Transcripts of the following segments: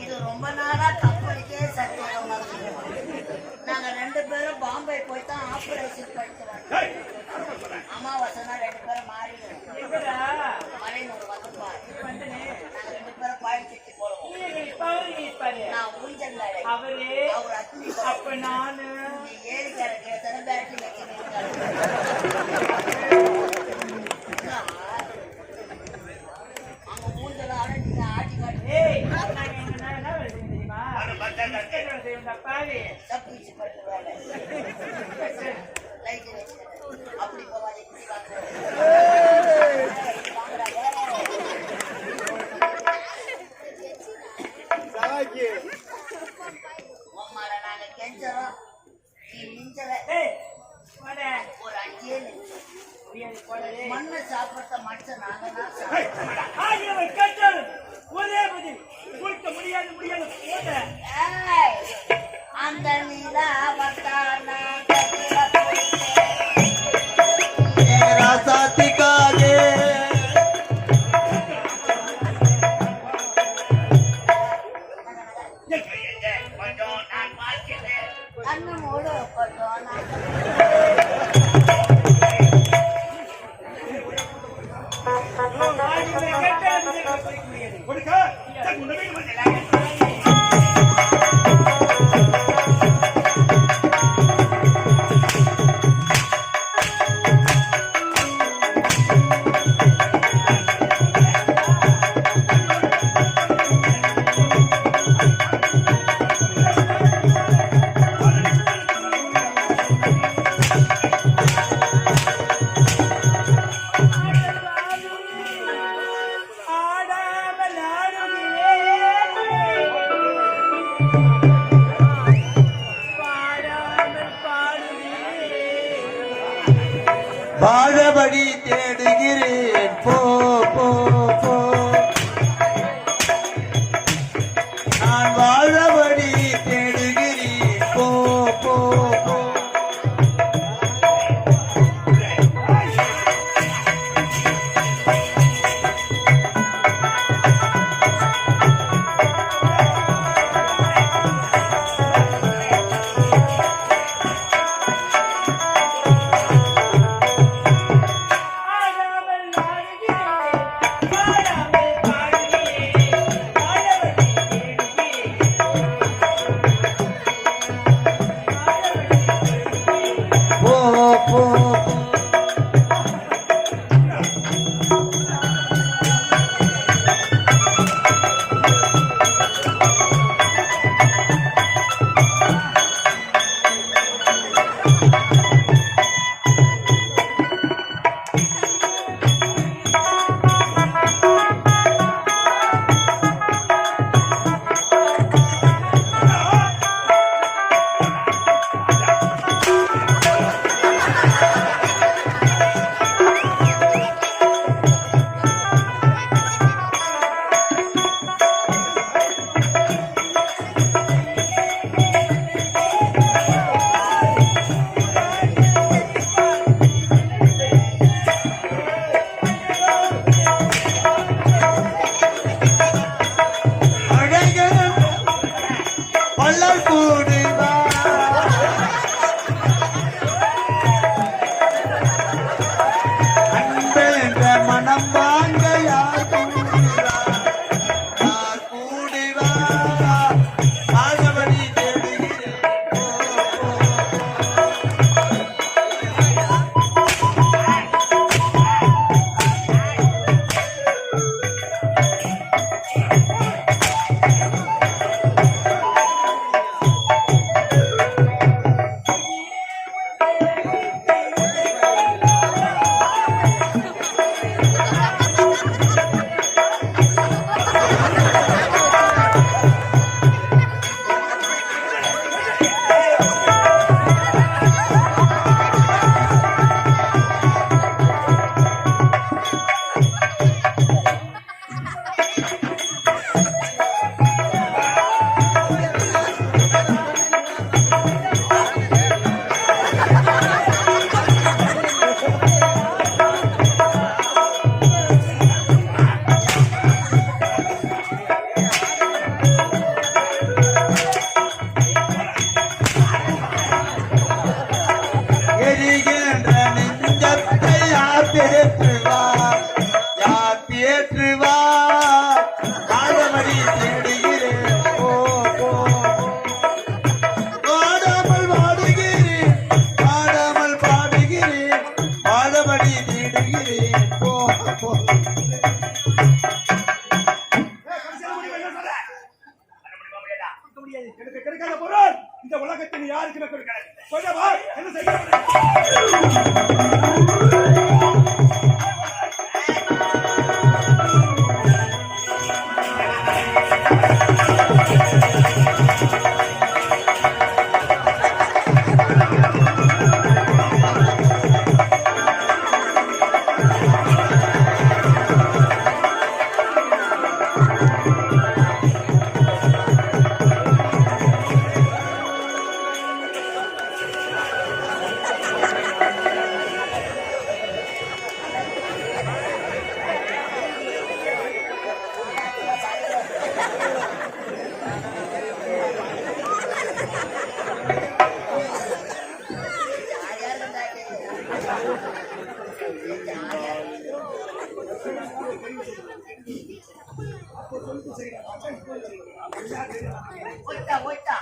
இது ரொம்ப நாளா கம்பெனிக்கே சத்தியமா நாங்க ரெண்டு பேரும் பாம்பே போய் தான் ஆபரேஷன் பண்ணிட்டு வந்தோம் அமாவாசைனா ரெண்டு பேரும் மாறிடுவோம் மலைநூறு ரெண்டு பேரும் பாய் தூக்கி நான் ஊஞ்சல் அவரு? அவர் அக்னி அப்ப நானு? ஏரிக்காரங்க மண்ணை சாப்பிட்ட மனுஷன் ஆயிரம் கேட்டால் ஒரே பதில் கொடுக்க முடியாது முடியாது அந்த நிலா வட்டானா அண்ணமோடு கொஞ்சம் நான் Oh. போயிட்டா போயிட்டா.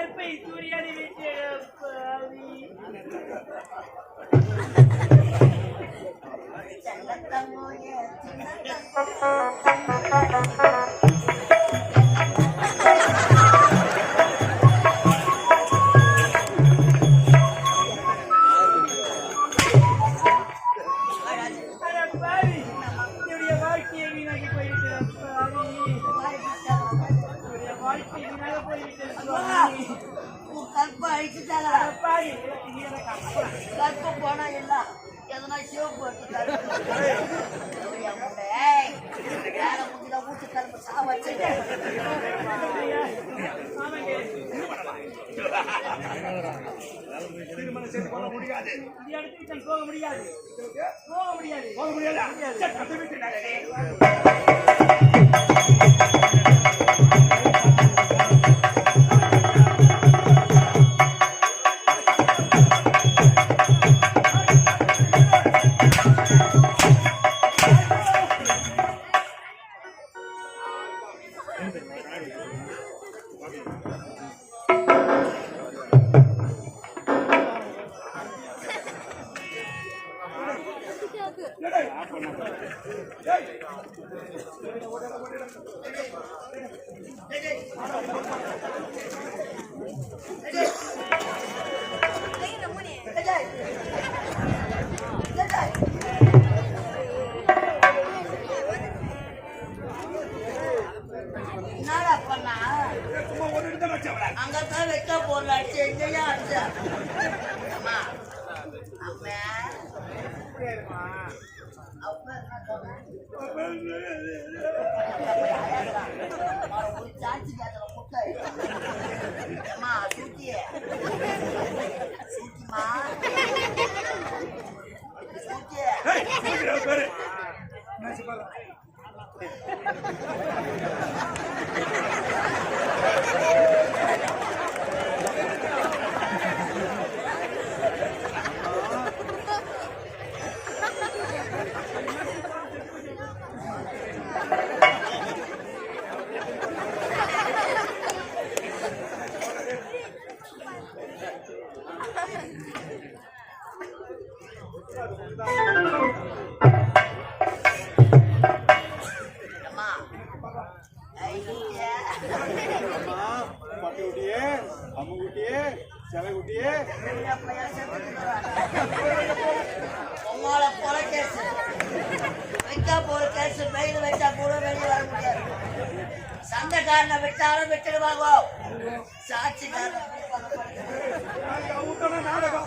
கற்பை சூரியனை விட்டேன் கற்ப அழிச்சுட்டாங்க கற்ப போனா இல்ல எதனா சிவப்பு ஊத்து கரும்பு சா முடியாது போக முடியாது போக முடியாது போக முடியாது. சாட்சி காத்துல முட்டை சாட்சிக்கார நாடகம்.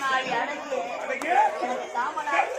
தாமனாடி அடங்கிய தாமனாடி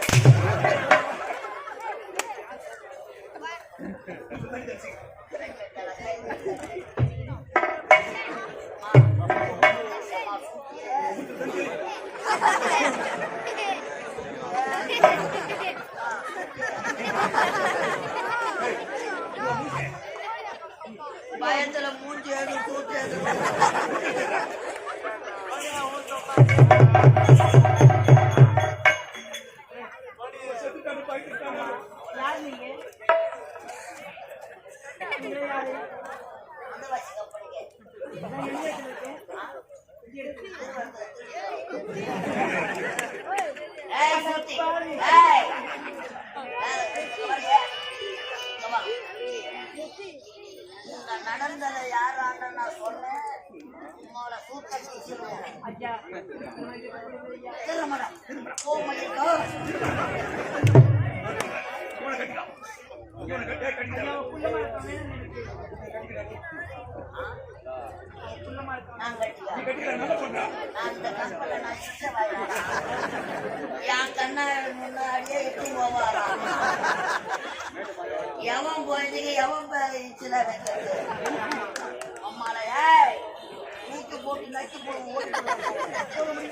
திருமணம். திருமணம். Oh my God. என் கண்ணா முன்னாடியே எட்டு போவாரா? எவன் போயிட்டு எவன் போயிடுச்சுல அம்மால ஏய் மூக்கு போட்டு நக்கி போய் ஓட்டு